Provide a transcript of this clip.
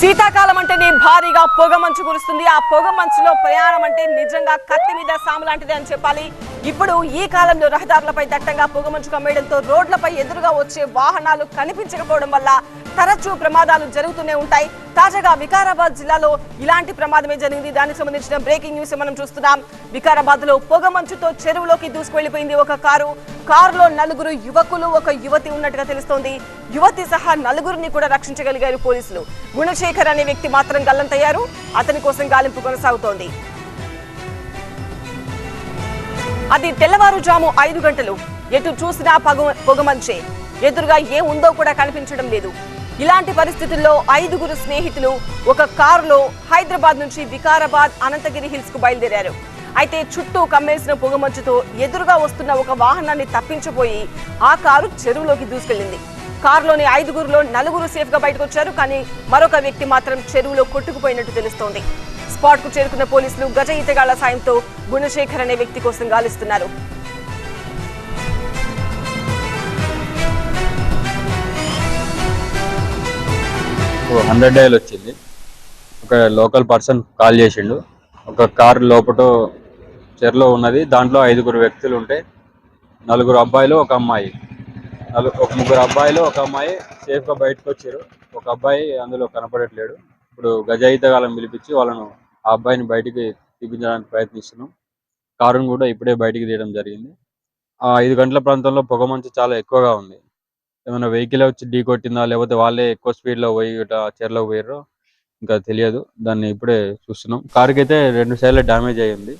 శీతాకాలం అంటేనే భారీగా పొగ మంచు కురుస్తుంది. ఆ పొగ మంచులో ప్రయాణం అంటే నిజంగా కత్తి మీద సాము లాంటిది అని చెప్పాలి. ఇప్పుడు ఈ కాలంలో రహదారులపై దట్టంగా పొగ మంచు కమ్మేయడంతో రోడ్లపై ఎదురుగా వచ్చే వాహనాలు కనిపించకపోవడం వల్ల తరచూ ప్రమాదాలు జరుగుతూనే ఉంటాయి. తాజాగా వికారాబాద్ జిల్లాలో ఇలాంటి ప్రమాదమే జరిగింది. దానికి సంబంధించిన బ్రేకింగ్ న్యూస్ మనం చూస్తున్నాం. వికారాబాద్లో పొగ మంచుతో చెరువులోకి దూసుకువెళ్ళిపోయింది ఒక కారు. కారులో నలుగురు యువకులు ఒక యువతి ఉన్నట్టుగా తెలుస్తోంది. యువతి సహా నలుగురిని కూడా రక్షించగలిగారు పోలీసులు. గుణశేఖర్ అనే వ్యక్తి మాత్రం గల్లంతయ్యారు. అతని కోసం గాలింపు కొనసాగుతోంది. అది తెల్లవారుజాము ఐదు గంటలు. ఎటు చూసినా పగ పొగమంచే ఎదురుగా ఏ ఉందో కూడా కనిపించడం లేదు. ఇలాంటి పరిస్థితుల్లో ఐదుగురు స్నేహితులు ఒక కారులో హైదరాబాద్ నుంచి వికారాబాద్ అనంతగిరి హిల్స్కు బయలుదేరారు. అయితే చుట్టూ కమ్మేసిన పొగమంచుతో ఎదురుగా వస్తున్న ఒక వాహనాన్ని తప్పించబోయి ఆ కారు చెరువులోకి దూసుకెళ్ళింది కారులోని ఐదుగురులో నలుగురు సేఫ్గా బయటకు వచ్చారు కానీ మరొక వ్యక్తి మాత్రం చెరువులో కొట్టుకుపోయినట్టు తెలుస్తోంది. స్పాట్కు చేరుకున్న పోలీసులు గజ ఈతగాళ్ళ సాయంతో గుణశేఖర్ అనే వ్యక్తి కోసం గాలిస్తున్నారు. హండ్రెడ్ డైల్ వచ్చింది. ఒక లోకల్ పర్సన్ కాల్ చేసిండు. ఒక కార్ లోపట చెరలో ఉన్నది. దాంట్లో ఐదుగురు వ్యక్తులు ఉంటే నలుగురు అబ్బాయిలు ఒక అమ్మాయి. ఒక ముగ్గురు అబ్బాయిలు ఒక అమ్మాయి సేఫ్గా బయటకు వచ్చారు ఒక అబ్బాయి అందులో కనపడట్లేడు. ఇప్పుడు గజాయితగాలం పిలిపించి వాళ్ళను ఆ అబ్బాయిని బయటికి తీపించడానికి ప్రయత్నిస్తున్నాం. కారును కూడా ఇప్పుడే బయటికి తీయడం జరిగింది. ఆ ఐదు గంటల ప్రాంతంలో పొగ మంచు చాలా ఎక్కువగా ఉంది. ఏమైనా వెహికల్ వచ్చి ఢీ కొట్టిందా? లేకపోతే వాళ్ళే ఎక్కువ స్పీడ్లో పోయి ఇట్లా చెరలో పోయారో ఇంకా తెలియదు. దాన్ని ఇప్పుడే చూస్తున్నాం. కారుకి అయితే రెండు సైడ్ల డ్యామేజ్ అయ్యింది.